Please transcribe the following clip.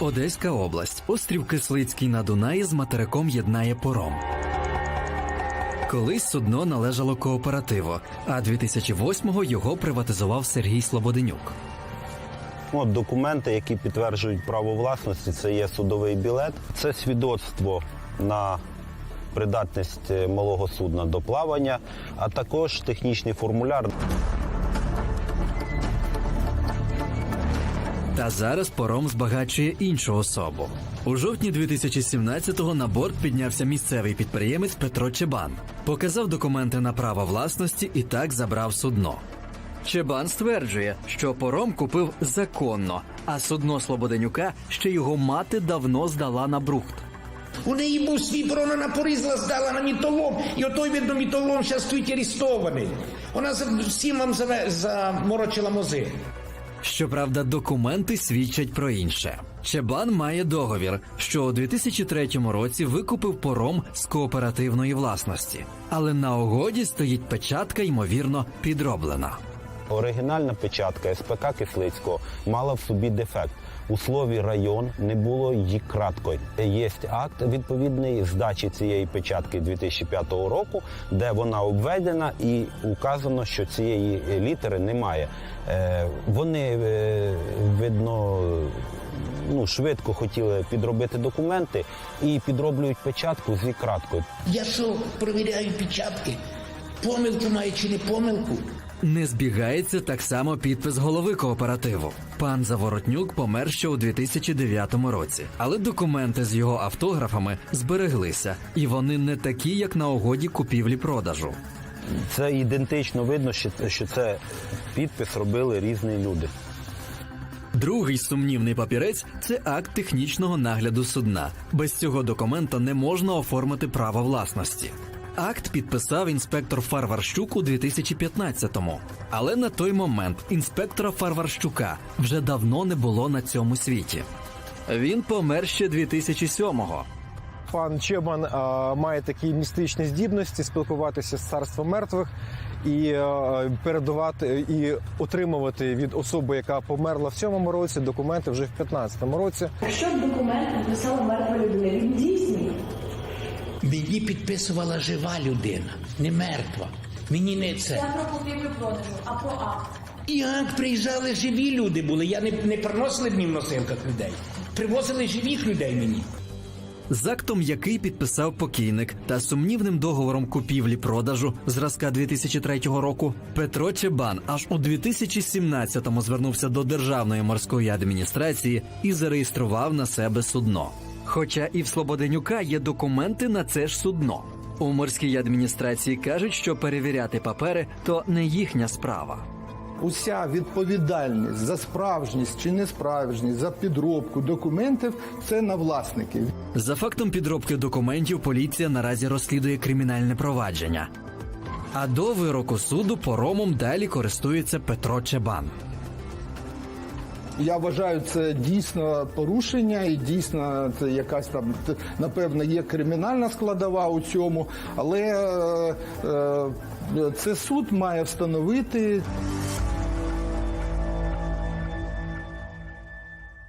Одеська область, острів Кислицький на Дунаї з материком єднає пором. Колись судно належало кооперативу, а 2008-го його приватизував Сергій Слободенюк. От документи, які підтверджують право власності, це є судовий білет, це свідоцтво на придатність е, малого судна до плавання, а також технічний формуляр. Та зараз пором збагачує іншу особу. У жовтні 2017-го на борт піднявся місцевий підприємець Петро Чебан. Показав документи на право власності і так забрав судно. Чебан стверджує, що пором купив законно, а судно Слободенюка ще його мати давно здала на брухт. У неї був свій порон, вона порізала, здала на мітолом, і отой, видно, мітолом зараз стоїть арестований. Вона всім вам заморочила мози. Щоправда, документи свідчать про інше. Чебан має договір, що у 2003 році викупив пором з кооперативної власності, але на угоді стоїть печатка, ймовірно, підроблена. Оригінальна печатка СПК Кислицького мала в собі дефект. У слові район не було її краткою. Є акт відповідний здачі цієї печатки 2005 року, де вона обведена і указано, що цієї літери немає. Е, Вони е, видно. Ну, швидко хотіли підробити документи і підроблюють печатку зі краткою. Я що, перевіряю печатки? Помилку має чи не помилку? Не збігається так само підпис голови кооперативу. Пан Заворотнюк помер ще у 2009 році, але документи з його автографами збереглися, і вони не такі, як на угоді купівлі-продажу. Це ідентично видно, що, це підпис робили різні люди. Другий сумнівний папірець це акт технічного нагляду судна. Без цього документа не можна оформити право власності. Акт підписав інспектор Фарварщук у 2015-му. Але на той момент інспектора Фарварщука вже давно не було на цьому світі. Він помер ще 2007-го. Пан Чебан а, має такі містичні здібності спілкуватися з царством мертвих і а, передавати і отримувати від особи, яка померла в цьому році, документи вже в 15-му році. Якщо документ написала мертва людина, він дійсний. Мені підписувала жива людина, не мертва. Мені не це. Я про купівлю продажу, а про акт. І як приїжджали живі люди були. Я не, не приносили дні в носилках людей. Привозили живих людей мені. З актом, який підписав покійник, та сумнівним договором купівлі-продажу зразка 2003 року, Петро Чебан аж у 2017-му звернувся до Державної морської адміністрації і зареєстрував на себе судно. Хоча і в Слободенюка є документи на це ж судно. У морській адміністрації кажуть, що перевіряти папери то не їхня справа. Уся відповідальність за справжність чи несправжність, за підробку документів це на власників. За фактом підробки документів поліція наразі розслідує кримінальне провадження. А до вироку суду поромом далі користується Петро Чебан. Я вважаю, це дійсно порушення, і дійсно це якась там напевно є кримінальна складова у цьому, але е, е, це суд має встановити.